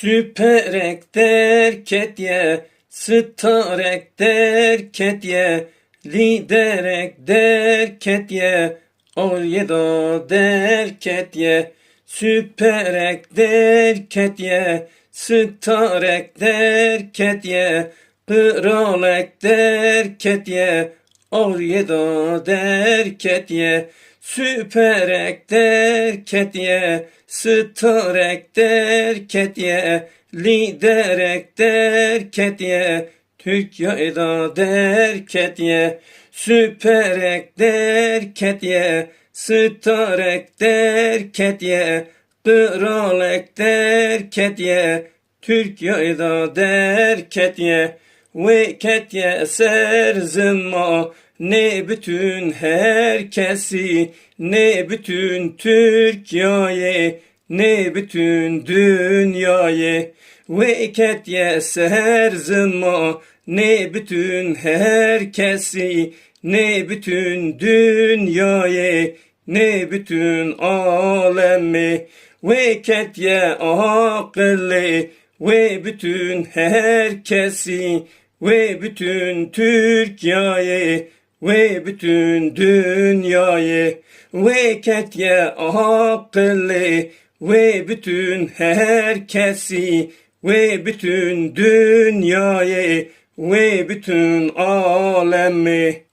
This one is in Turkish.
Süperek derket ye, starek derket ye, liderek derket ye, olyeda derket ye, süperek derket ye, starek derket ye, kralek derket ye, olyeda derket ye, süperek derket ye, starek derket ye, liderek derket ye, Türkiye'da derket ye, süperek derket ye, starek derket ye, kralek derket ye, Türkiye'da derket ye, veket ye serzima, ne bütün herkesi, ne bütün Türkiye'yi, ne bütün dünyayı. Veket ye serzima, ne bütün herkesi, ne bütün dünyayı, ne bütün alemi. Veket ye akıllı, ve bütün herkesi, ve bütün Türkiye'yi, ve bütün dünyayı. Veket ye akıllı, ve bütün herkesi, ve bütün dünyayı, ve bütün alemi.